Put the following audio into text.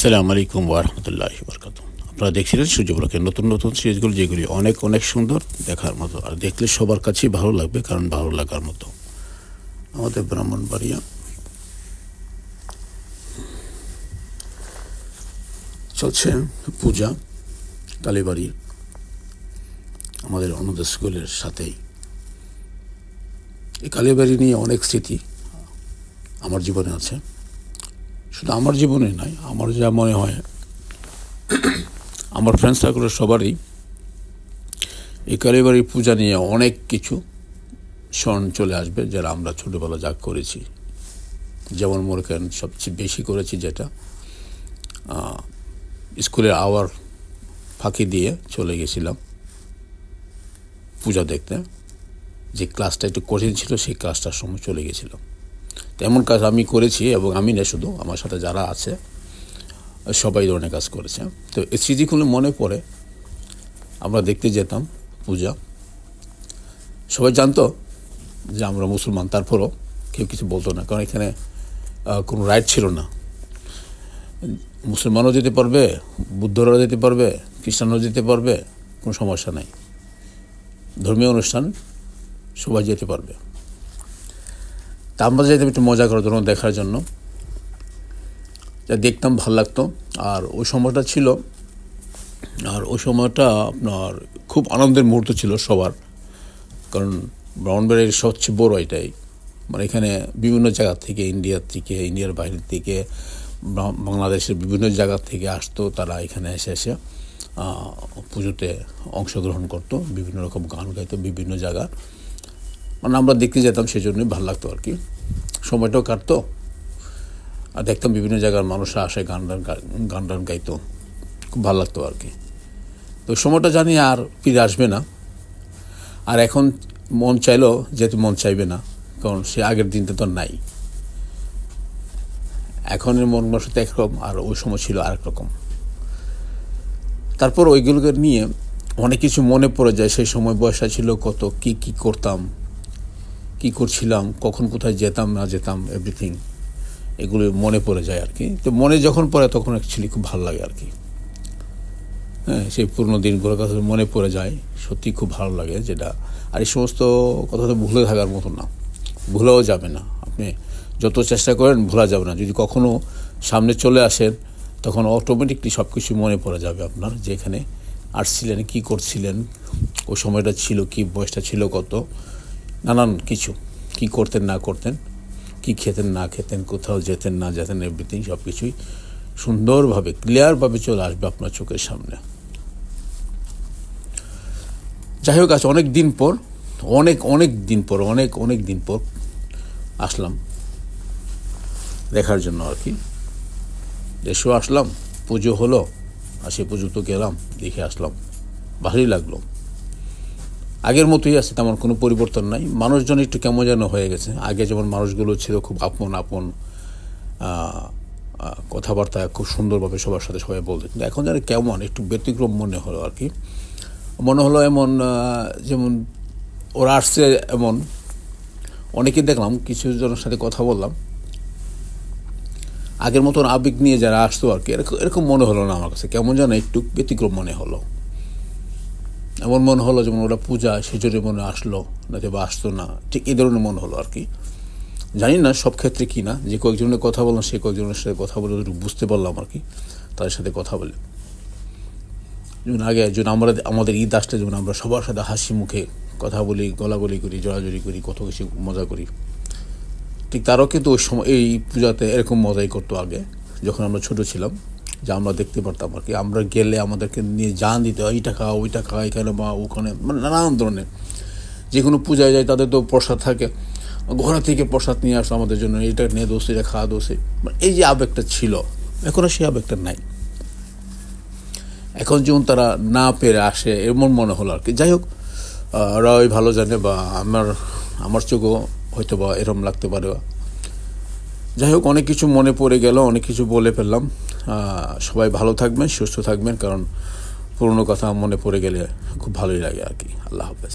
সালাম আলাইকুম ওরহমতুল্লাহ বরকাত আপনারা দেখছিলেন সূর্যপ্রকের নতুন নতুন সিরিজগুলো, যেগুলি অনেক অনেক সুন্দর দেখার মতো। আর দেখলে সবার কাছেই ভালো লাগবে, কারণ ভালো লাগার মতো। আমাদের ব্রাহ্মণ ব্রাহ্মণবাড়িয়া চলছে পূজা, কালীবাড়ি। আমাদের অন্যদের স্কুলের সাথেই। এই কালীবাড়ি নিয়ে অনেক স্মৃতি আমার জীবনে আছে। শুধু আমার জীবনে নয়, আমার যা মনে হয়, আমার ফ্রেন্ড সার্কেলের সবারই। এই কালীবাড়ির পূজা নিয়ে অনেক কিছু স্মরণ চলে আসবে যারা আমরা ছোটোবেলা যা করেছি। যেমন মনে করেন, সবচেয়ে বেশি করেছি যেটা স্কুলের আওয়ার ফাঁকি দিয়ে চলে গেছিলাম পূজা দেখতে। যে ক্লাসটা একটু কঠিন ছিল, সেই ক্লাসটার সময় চলে গেছিলাম। তেমন কাজ আমি করেছি এবং আমি না, শুধু আমার সাথে যারা আছে, সবাই ধরনের কাজ করেছে। তো এই স্মৃতিগুলো মনে পড়ে, আমরা দেখতে যেতাম পূজা। সবাই জানতো যে আমরা মুসলমান, তারপরও কেউ কিছু বলতো না, কারণ এখানে কোনো রাইট ছিল না। মুসলমানও যেতে পারবে, বুদ্ধরাও যেতে পারবে, খ্রিস্টানও যেতে পারবে, কোনো সমস্যা নাই। ধর্মীয় অনুষ্ঠান, সবাই যেতে পারবে। তা আমরা যেতাম একটু মজা করার জন্য দেখার জন্য। যা দেখতাম ভালো লাগতো। আর ওই সময়টা ছিল, আর ওই সময়টা আপনার খুব আনন্দের মুহূর্ত ছিল সবার। কারণ ব্রাউনবাড়ির সবচেয়ে বড় এটাই। মানে এখানে বিভিন্ন জায়গা থেকে, ইন্ডিয়ার থেকে, ইন্ডিয়ার বাইরের থেকে বাংলাদেশের বিভিন্ন জায়গা থেকে আসতো তারা এখানে এসে এসে পুজোতে অংশগ্রহণ করতো, বিভিন্ন রকম গান গাইতো বিভিন্ন জায়গা। মানে আমরা দেখতে যেতাম সেই জন্যই ভালো লাগতো আর কি। সময়টাও কাটতো। আর দেখতাম বিভিন্ন জায়গার মানুষরা আসে, গান টান গান টান গাইতো। খুব ভালো লাগতো আর কি। তো সময়টা জানি আর ফিরে আসবে না। আর এখন মন চাইলেও যেহেতু মন চাইবে না, কারণ সে আগের দিনটা তো নাই। এখনের মন সাথে একরকম আর ওই সময় ছিল আরেক রকম। তারপর ওইগুলোকে নিয়ে অনেক কিছু মনে পড়ে যায়, সেই সময় বয়সটা ছিল কত, কি কি করতাম। কি করছিলাম, কখন কোথায় যেতাম, না যেতাম এভরিথিং এগুলো মনে পড়ে যায় আর কি। তো মনে যখন পড়ে তখন অ্যাকচুয়ালি খুব ভালো লাগে আর কি। হ্যাঁ সেই পুরনো দিনগুলোর কথা মনে পড়ে যায়, সত্যি খুব ভালো লাগে যেটা। আর এই সমস্ত কথা তো ভুলে থাকার মতো না, ভুলেও যাবে না। আপনি যত চেষ্টা করেন, ভোলা যাবে না। যদি কখনও সামনে চলে আসেন, তখন অটোমেটিকলি সব কিছু মনে পড়ে যাবে আপনার, যে এখানে আসছিলেন, কী করছিলেন, ওই সময়টা ছিল, কি বয়সটা ছিল, কত। নানান কিছু। কি করতেন, না করতেন, কি খেতেন, না খেতেন, কোথাও যেতেন, না যেতেন এভরিথিং সব কিছুই সুন্দরভাবে ক্লিয়ারভাবে চলে আসবে আপনার চোখের সামনে। যাই হোক, আজ অনেক দিন পর, অনেক অনেক দিন পর, অনেক অনেক দিন পর আসলাম। দেখার জন্য আর কি। দেশেও আসলাম। পুজো হলো আর সে পুজো তো গেলাম, দেখে আসলাম। ভালোই লাগল। আগের মতোই আছে, তেমন কোনো পরিবর্তন নাই। মানুষজন একটু কেমন যেন হয়ে গেছে। আগে যেমন মানুষগুলো ছিল খুব আপন আপন কথাবার্তা খুব সুন্দরভাবে সবার সাথে সবাই বলতে। কিন্তু এখন যেন কেমন, একটু ব্যতিক্রম মনে হলো আর কি। মনে হলো এমন যেমন ওরা আসছে এমন। অনেকে দেখলাম, কিছু জনের সাথে কথা বললাম। আগের মতন আবেগ নিয়ে যারা আসতো আর কি এরকম এরকম মনে হলো না আমার কাছে। কেমন যেন একটু ব্যতিক্রম মনে হলো। এমন মনে হলো যেমন ওরা পূজা সেজন্য মনে আসলো না যে বা আসতো না। ঠিক এই ধরনের মনে হলো আর কি জানি না সব ক্ষেত্রে কি না, যে কয়েকজনের কথা বললাম, সে কয়েকজনের সাথে কথা বলে বুঝতে পারলাম আর কি তাদের সাথে কথা বলে। যেমন আগে যেমন আমরা, আমাদের ঈদ আসলে যেমন আমরা সবার সাথে হাসি মুখে কথা বলি, গলাগলি করি, জড়াজড়ি করি, কত কিছু মজা করি। ঠিক তারাও কিন্তু ওই সময়, এই পূজাতে এরকম মজাই করতো আগে, যখন আমরা ছোট ছিলাম। যা আমরা দেখতে পারতাম আর কি। আমরা গেলে আমাদেরকে নিয়ে জান দিতে হয়, এইটা খাওয়া ওইটা খাওয়া এখানে বা ওখানে। মানে নানান ধরনের। যে কোনো পূজায় যায় তাদের তো প্রসাদ থাকে। ঘোরা থেকে প্রসাদ নিয়ে আসতো আমাদের জন্য, এইটা নিয়ে দোষ এটা খাওয়া দোষে মানে এই যে আবেগটা ছিল, এখন সেই আবেগটা নাই। এখন যেমন তারা না পেরে আসে, এমন মনে হলো আর কি। যাই হোক ওরাই ভালো জানে বা আমার আমার চোখও হয়তো বা এরম লাগতে পারে। যাই হোক, অনেক কিছু মনে পড়ে গেল, অনেক কিছু বলে ফেললাম। সবাই ভালো থাকবেন, সুস্থ থাকবেন, কারণ পুরনো কথা মনে পড়ে গেলে খুব ভালোই লাগে আর কি। আল্লাহ হাফেজ।